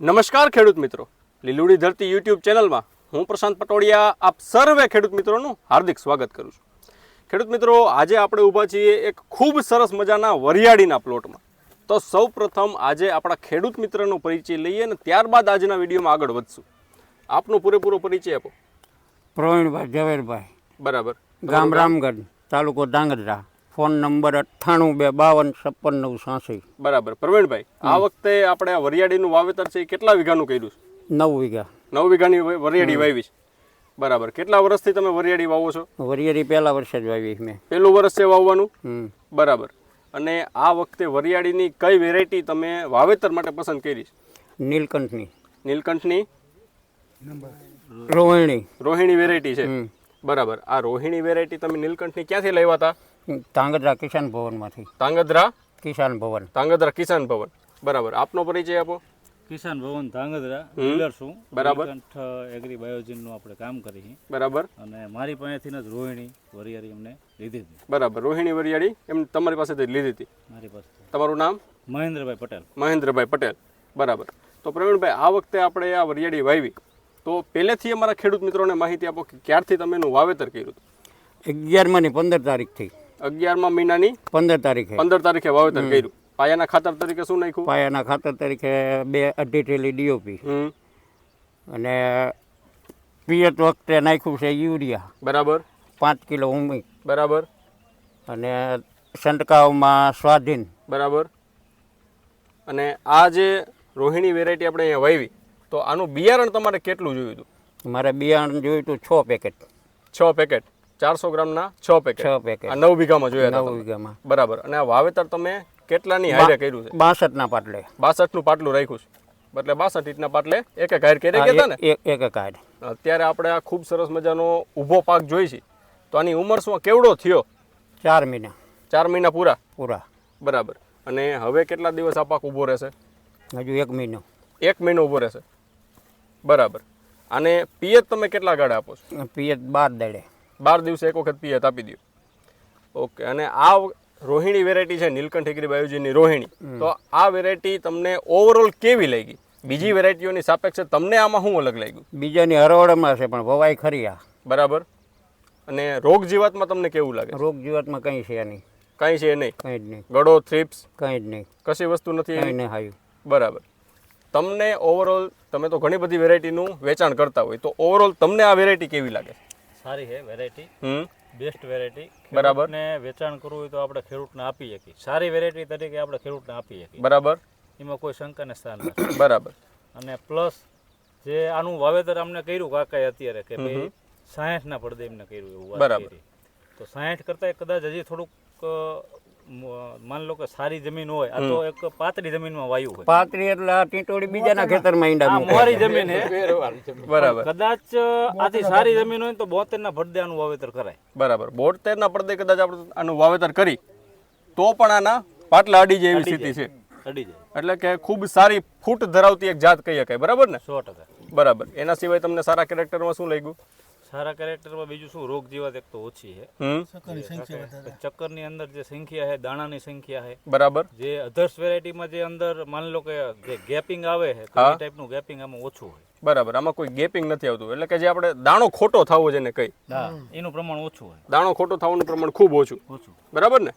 નમસ્કાર ખેડૂત મિત્રો. લીલુડી ધરતી યુટ્યુબ ચેનલમાં હું પ્રશાંત પટોડિયા આપ સર્વે ખેડૂત મિત્રોનું હાર્દિક સ્વાગત કરું છું. ખેડૂત મિત્રો આજે આપણે ઊભા છીએ એક ખૂબ સરસ મજાના વરિયાળીના પ્લોટમાં. તો સૌ પ્રથમ આજે આપણા ખેડૂત મિત્રનો પરિચય લઈએ અને ત્યારબાદ આજના વિડીયોમાં આગળ વધશું. આપનો પૂરેપૂરો પરિચય આપો. પ્રવીણભાઈ ઝવેરભાઈ. બરાબર. ગામ રામગઢ તાલુકો ધાંગધ્રા ફોન નંબર અઠ્ઠાણું બે બાવન છપ્પન નવ સાસી. બરાબર. પ્રવીણભાઈ આ વખતે આપણે આ વરિયાળીનું વાવેતર છે કેટલા વીઘાનું કર્યું છે? નવ વીઘા. નવ વીઘાની વરિયાળી વાવી છે. બરાબર. કેટલા વર્ષથી તમે વરિયાળી વાવો છો? વરિયાળી પહેલા વર્ષે જ વાવી મેં. પહેલું વર્ષ છે વાવવાનું? બરાબર. અને આ વખતે વરિયાળીની કઈ વેરાયટી તમે વાવેતર માટે પસંદ કરી છે? નીલકંઠની. નીલકંઠની? રોહિણી. રોહિણી વેરાયટી છે. બરાબર. આ રોહિણી વેરાયટી તમે નીલકંઠની ક્યાંથી લાવ્યા હતા? ધાંગધ્રા કિસાન ભવનમાંથી. તાંગધ્રા કિસાન ભવન. તાંગધ્રા કિસાન ભવન. બરાબર. આપનો પરિચય આપો. કિસાન ભવન ધાંગધ્રા. ડીલર છું. બરાબર. એગ્રી બાયોજીનનું આપણે કામ કરી છીએ. બરાબર. અને મારી પાસેથી જ રોહિણી વરિયાળી અમને લીધી હતી. બરાબર. રોહિણી વરિયાળી એમ તમારી પાસેથી લીધી હતી. મારી પાસે તમારું નામ? મહેન્દ્રભાઈ પટેલ. મહેન્દ્રભાઈ પટેલ. બરાબર. તો પ્રવીણભાઈ આ વખતે આપણે આ વરિયાળી વાવી. તો પહેલેથી અમારા ખેડૂત મિત્રોને માહિતી આપો કે ક્યારથી તમે એનું વાવેતર કર્યું હતું? અગિયારમાંની પંદર તારીખથી. અગિયારમા મહિનાની પંદર તારીખે. પંદર તારીખે વાવેતર કર્યું. પાયાના ખાતર તરીકે શું નાખ્યું? પાયાના ખાતર તરીકે બે અઢી ટેલી ડીઓપી. અને પિયત વખતે નાખ્યું છે યુરિયા. બરાબર. પાંચ કિલો ઉમી બરાબર. અને છંટકાવમાં સ્વાધીન. બરાબર. અને આ જે રોહિણી વેરાયટી આપણે અહીંયા વાવી તો આનું બિયારણ તમારે કેટલું જોયું હતું? મારે બિયારણ જોયું હતું છ પેકેટ. છ પેકેટ. ચારસો ગ્રામના છ પેકેટ છ પેકેટ નવ વીઘામાં જોયા નવ વીઘામાં. બરાબર. અને આ વાવેતર તમે કેટલાની હારે કર્યું છે? બાસઠના પાટલે. બાસઠનું પાટલું રાખ્યું છે. એટલે બાસઠ ઇંચના પાટલે એક એક હાર કરી ગયા ને? એક એક એક અત્યારે આપણે આ ખૂબ સરસ મજાનો ઊભો પાક જોઈ છે. તો આની ઉંમર શું કેવડો થયો? ચાર મહિના. ચાર મહિના પૂરા? પૂરા. બરાબર. અને હવે કેટલા દિવસ આ પાક ઊભો રહેશે? હજુ એક મહિનો. એક મહિનો ઊભો રહેશે. બરાબર. અને પિયત તમે કેટલા ગાળે આપો છો? પિયત બાર દડે. બાર દિવસે એક વખત પિયત આપી દો ઓકે અને આ રોહિણી વેરાયટી છે નીલકંઠ ઠીકરી બાયુજીની રોહિણી. તો આ વેરાયટી તમને ઓવરઓલ કેવી લાગી? બીજી વેરાયટીઓની સાપેક્ષે તમને આમાં શું અલગ લાગ્યું? બીજાની હરવડમાં છે પણ વવાય ખરી આ. બરાબર. અને રોગ જીવાતમાં તમને કેવું લાગે? રોગ જીવાતમાં કંઈ છે નહીં. કાંઈ છે નહીં? કંઈ જ નહીં. ગળો થ્રીપ્સ કંઈ જ નહીં. કશી વસ્તુ નથી કંઈ? નહીં હાયું બરાબર. તમને ઓવરઓલ તમે તો ઘણી બધી વેરાયટીનું વેચાણ કરતા હોય તો ઓવરઓલ તમને આ વેરાયટી કેવી લાગે? સારી છે વેરાયટી હમ. બેસ્ટ વેરાયટી બરાબર. ને વેચાણ કરવું હોય તો આપણે ખેડૂતને આપી શકીએ. સારી વેરાયટી તરીકે આપણે ખેડૂતને આપી શકીએ. બરાબર. એમાં કોઈ શંકાને સ્થાન નથી. બરાબર. અને પ્લસ જે આનું વાવેતર અમને કર્યું કાકાએ અત્યારે કે ભાઈ સાઠના પડદે એમને કર્યું એવું બરાબર. તો સાયન્સ કરતાં કદાચ હજી થોડુંક માની લો કે સારી જમીન હોય આ તો એક પાતળી જમીનમાં વાયુ હોય. પાતળી એટલે આ ટીટોડી બીજાના ખેતરમાં ઈંડા મૂકે. મોરી જમીન હે. બરાબર. કદાચ આથી સારી જમીન હોય ને તો બોતેરના ભડદે આનું વાવેતર કરાય. બરાબર. બોતેરના પડદે કદાચ આપણે આનું વાવેતર કરી તો પણ આના પાટલા અડી જાય એવી સ્થિતિ છે. અડી જાય. એટલે કે ખૂબ સારી ફૂટ ધરાવતી એક જાત કહી શકાય. બરાબર ને? સો ટકા. બરાબર. એના સિવાય તમને સારા કેરેક્ટરમાં શું લાગ્યું? સારા કેરેક્ટરમાં બીજું શું? રોગ જીવાત એક તો ઓછી છે. ચક્કરની અંદર જે સંખ્યા છે દાણાની સંખ્યા છે બરાબર. જે અધર્સ વેરાયટીમાં જે અંદર માની લો કે જે ગેપિંગ આવે છે તો એ ટાઈપનું ગેપિંગ આમાં ઓછું હોય. બરાબર. આમાં કોઈ ગેપિંગ નથી આવતું. એટલે કે જે આપણે દાણો ખોટો થવો જેને કહી હા. એનું પ્રમાણ ઓછું હોય. દાણો ખોટો થવાનું પ્રમાણ ખૂબ ઓછું. ઓછું. બરાબર ને?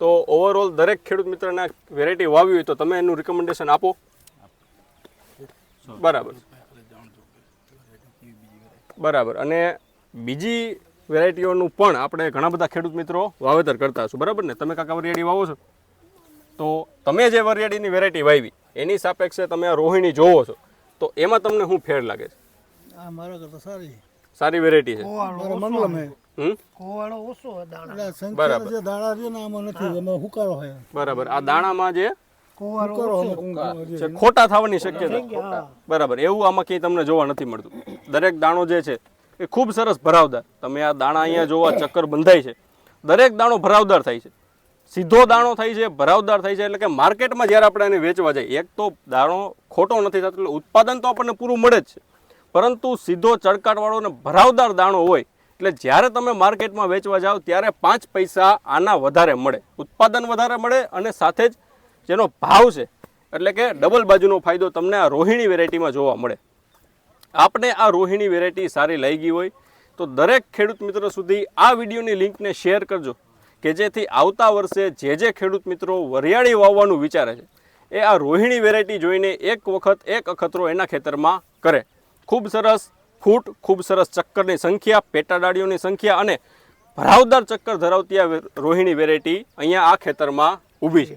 તો ઓવરઓલ દરેક ખેડૂત મિત્રને વેરાયટી વાવી હોય તો તમે એનું રિકમેન્ડેશન આપો. બરાબર. બરાબર. અને બીજી વેરાયટીઓનું પણ આપણે ઘણા બધા ખેડૂત મિત્રો વાવેતર કરતા હશું. બરાબર ને? તમે કાકા વરિયાળી વાવો છો? તો તમે જે વરિયાળીની વેરાયટી વાવી એની સાપેક્ષે તમે આ રોહિણી જોવો છો. તો એમાં તમને શું ફેર લાગે છે? મારા કરતા સારી સારી વેરાયટી છે. મારા મંગલમ હે. હમ? એટલે સંખ્યા જે દાણા છે ને આમાં નથી એમાં હુકારો હોય બરાબર. આ દાણામાં જે. છે ખોટા થવાની શક્યતા. બરાબર એવું આમાં ક્યાંય તમને જોવા નથી મળતું. દરેક દાણો જે છે એ ખૂબ સરસ ભરાવદાર. તમે આ દાણા અહીંયા જોવા ચક્કર બંધાય છે. દરેક દાણો ભરાવદાર થાય છે. સીધો દાણો થાય છે ભરાવદાર થાય છે એટલે કે માર્કેટમાં જ્યારે આપણે એને વેચવા જઈએ એક તો દાણો ખોટો નથી થતો એટલે ઉત્પાદન તો આપણને પૂરું મળે જ છે. પરંતુ સીધો ચડકાટવાળો અને ભરાવદાર દાણો હોય એટલે જ્યારે તમે માર્કેટમાં વેચવા જાઓ ત્યારે પાંચ પૈસા આના વધારે મળે. ઉત્પાદન વધારે મળે અને સાથે જ જેનો ભાવ છે, એટલે કે ડબલ બાજુનો ફાયદો તમને આ રોહિણી વેરાયટીમાં જોવા મળે. આપણે આ રોહિણી વેરાયટી સારી લાગી હોય, તો દરેક ખેડૂત મિત્રો સુધી આ વિડીયોની લિંકને શેર કરજો, કે જેથી આવતા વર્ષે જે જે ખેડૂત મિત્રો વરિયાળી વાવવાનું વિચારે છે, એ આ રોહિણી વેરાયટી જોઈને એક વખત, એક અખતરો એના ખેતરમાં કરે. ખૂબ સરસ ફૂટ, ખૂબ સરસ ચક્કરની સંખ્યા, પેટાડાળીઓની સંખ્યા અને ભરાવદાર ચક્કર ધરાવતી આ રોહિણી વેરાયટી અહીંયા આ ખેતરમાં ઊભી છે.